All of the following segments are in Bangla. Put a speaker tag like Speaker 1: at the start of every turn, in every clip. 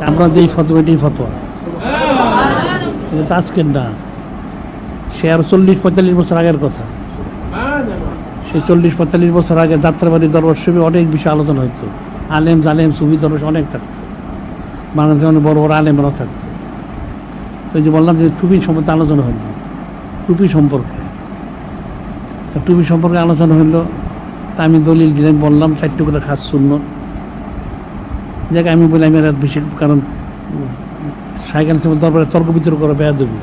Speaker 1: আমরা যেই ফতোয়া, এটাই ফতোয়া। এটা আজকের না। সে আর চল্লিশ, পঁয়তাল্লিশ বছর আগের কথা। সে চল্লিশ, পঁয়তাল্লিশ বছর আগে যাত্রাবাড়ি দরবার সবই অনেক বিষয় আলোচনা হইতো। আলেম, জালেম সুবি দরবার অনেক থাকতো। বাংলাদেশে অনেক বড় বড় আলেমরাও থাকতো। তো যে বললাম যে টুপি সম্পর্কে আলোচনা হইল। টুপি সম্পর্কে। টুপি সম্পর্কে আলোচনা হইল, তা আমি দলিল দিলাম, বললাম চারটে খাস শূন্য জায়গায় আমি বলি, আমি রাত বেশি কারণ সাইকেল সময় দরবারে তর্ক বিতর্ক করা বেয়া দেবি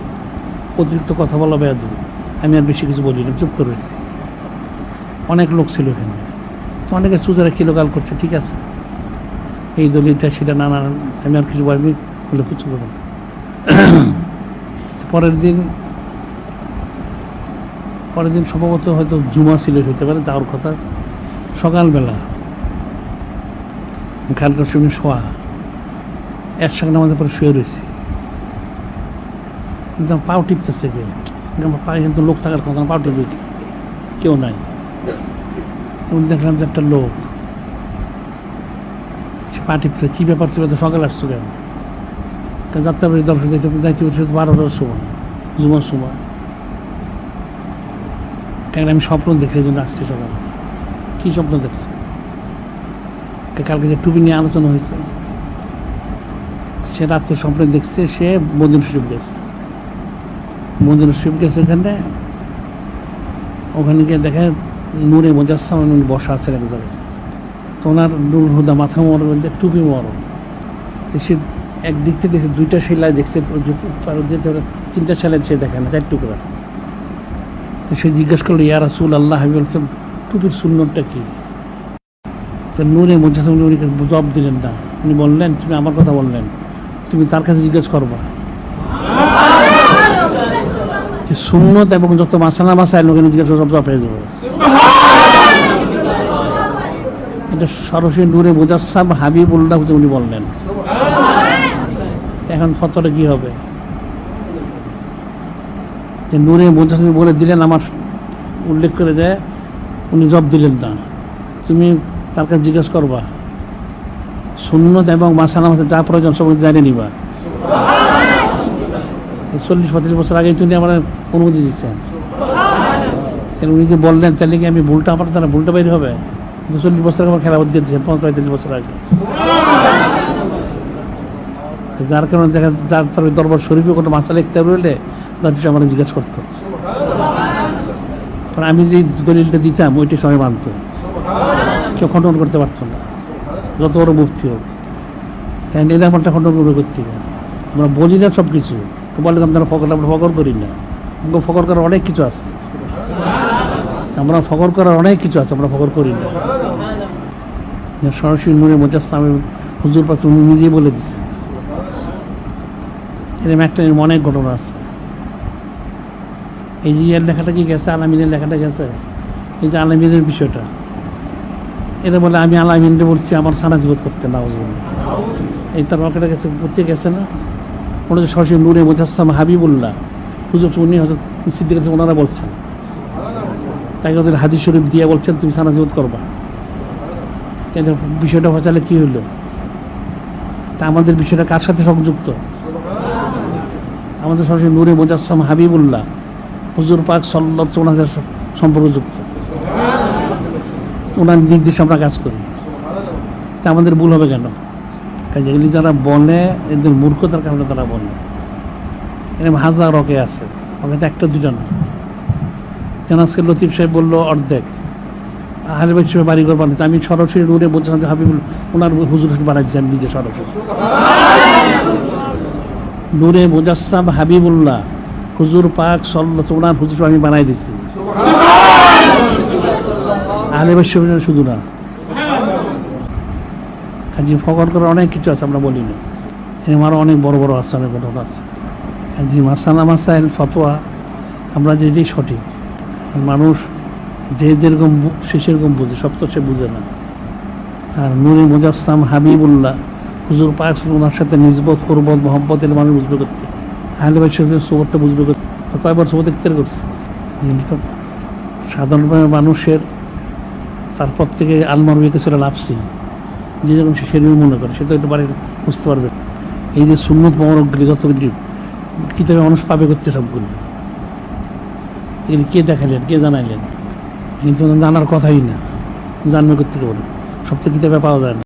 Speaker 1: অতিরিক্ত কথা বলা বেয়া দেবি আমি আর বেশি কিছু বলি না চুপ করে রয়েছি। অনেক লোক ছিল এখানে। তো অনেকে চুজারা কিলোকাল করছে, ঠিক আছে। এই দলিলটা সেটা নানা আমি আর কিছু বলিনি, বলে কিছু করব। পরের দিন পরের দিন সম্ভবত হয়তো জুমা ছিল হতে পারে যাওয়ার কথা। সকালবেলা কালকার সঙ্গে শোয়া। একসঙ্গে নামাজের পরে শুয়ে রয়েছি। আমার পাও টিপতেছে কে? আমার পায়ে কিন্তু লোক থাকার কথা পাও টিপবে কে? কেউ নাই। দেখলাম যে একটা লোক, সে পা টিপতে কী ব্যাপার ছিল? তো সকালে আসছো কেন? যাত্রাবাড়ি দর্শন যাইতে যাইতে বসে বারোটার সময়, জুমার সময়। কারণ আমি স্বপ্ন দেখছি, এই জন্য আসছি সকালে। কী স্বপ্ন দেখছি? কালকে যে টুপি নিয়ে আলোচনা হয়েছে সে রাত্রে স্বপ্নে দেখছে সে মদিন শরীফ গেছে। মদিন শরীফ গেছে ওখানে ওখানে গিয়ে দেখে নূরে মোজাসম উনি বসা আছেন এক জায়গায়। তো ওনার নুর হুদা মাথা মরো বলতে টুপি মরো সে একদিক থেকে দেখছে দুইটা সেলাই দেখছে হবে, তিনটা সেলাই সে দেখে না চার টুকরা। তো সে জিজ্ঞেস করল ইয়া রাসুল আল্লাহ আমি বলছেন টুপির সুন্নতটা কি? তো নূরে মোজাসম উনি জবাব দিলেন না। উনি বললেন, তুমি আমার কথা বললেন। তুমি তার কাছে জিজ্ঞেস করবা। যে সুন্নত এবং যত মাসালা মাসাইল ওখানে জিজ্ঞেস সব জবাব পেয়ে যাবে। এটা সরাসরি নূরে মুজাসসাম হাবিবুল্লাহ উনি বললেন। এখন ফতটা কি হবে? যে নূরে মুজাসসাম বলে দিলেন, আমার উল্লেখ করে যে উনি জব দিলেন না। তুমি তার কাছে জিজ্ঞেস করবা। সুন্নত এবং মাসালা মাসা যা প্রয়োজন সব জানে নিবা। চল্লিশ, পঁয়ত্রিশ বছর আগে তিনি আমার অনুমতি দিচ্ছেন। উনি যে বললেন, তাহলে কি আমি ভুলটা আমার দ্বারা ভুলটা বের হবে? চল্লিশ বছর আগে আমার খেলা দিয়ে দিচ্ছেন পঁয়তাল্লিশ বছর আগে। যার কারণে দেখা যার তার দরবার শরীফে কোনো মাসা লিখতে রইলে তার বিষয়ে আমার জিজ্ঞেস করতো। আমি যে দলিলটা দিতাম, ওইটা সবাই মানত। কেউ খণ্ডন করতে পারতো না। যত বড় মুফতি হোক। তাই আমারটা খণ্ডন করবে করতে আমরা বলি না সব কিছু বলে আমরা ফকর আমরা ফকর করি না। আমরা ফকর করার অনেক কিছু আছে। আমরা ফকর করার অনেক কিছু আছে, আমরা ফকর করি না। সরাসরি নূরে মোজাস্তাম হুজুর পাশে উনি নিজেই বলে দিচ্ছে এরকম একটা অনেক ঘটনা আছে। এই যে লেখাটা কি গেছে? আলামিনের লেখাটা গেছে? এই যে আলামিনের বিষয়টা। এটা বলে, আমি আলামিনকে বলছি, আমার সানা জীবত করতে না এই তার রকেটা গেছে করতে গেছে না। যে সরাসরি নূরে মোজাস্তাম হাবিবুল্লাহ, হুজুর উনি হয়তো সিদ্দিক কাছে ওনারা বলছেন। তাকে ওদের হাদিস শরীফ দিয়ে বলছেন, তুমি সানা জীবত করবা। কিন্তু বিষয়টা হচালে কি হইল? তা আমাদের বিষয়টা কার সাথে সংযুক্ত? আমাদের সরাসরি নূরে মোজাসম হাবিবুল্লাহ, হুজুর পাক সল্লত ওনাদের সম্পর্কযুক্ত। ওনার নির্দেশে আমরা কাজ করি। তা আমাদের ভুল হবে কেন? কাজে এগুলি যারা বলে, এদের মূর্খতার কারণে তারা বলে। এরকম হাজার রকে আছে। তো একটা দুটো না। কেন আজকে লতিফ সাহেব বলল, অর্ধেক। আহলে বাইত সাহেব বাড়িঘর বানাচ্ছে আমি সরাসরি রুটে বলছিলাম যে হাবিবুল, ওনার হুজুর বানাচ্ছি আমি নিজে সরাসরি। নূরে মুজাসসাম হাবিবুল্লাহ, হুজুর পাক সল্লত ওনার হুজুর আমি বানাই দিছি। আহলে সাহেব শুধু না। কাজী ফকর করার অনেক কিছু আছে, আমরা বলি না এরকম অনেক বড় বড় অনেক ঘটনা আছে। কাজী মাসানা মাসাইল ফতোয়া, আমরা যেটাই সঠিক। মানুষ যে যেরকম সে সেরকম বুঝে, সব তো সে বুঝে না। আর নুরে মুজাসসাম হাবিবুল্লাহ, হুজুর পাক ওনার সাথে নিজবত করবত মোহাম্মত এর মানুষ বুঝবে করতে। আহলে সাথে সোবতটা বুঝবে করতে। কয়বার সোবত ইখতিয়ার করছে? সাধারণভাবে মানুষের তারপর থেকে আলমার গেছিল লাভ ছিল। যে যেরকম সে সেরকম মনে করে, সে তো একটু বাড়ি বুঝতে পারবে। এই যে সুন্নত মমরকগুলি যত কিতাবে মানুষ পাবে করতে সবগুলো। এগুলি কে দেখালেন, কে জানাইলেন? কিন্তু জানার কথাই না। জানবে করতে বলে সব তো কিতাবে পাওয়া যায় না।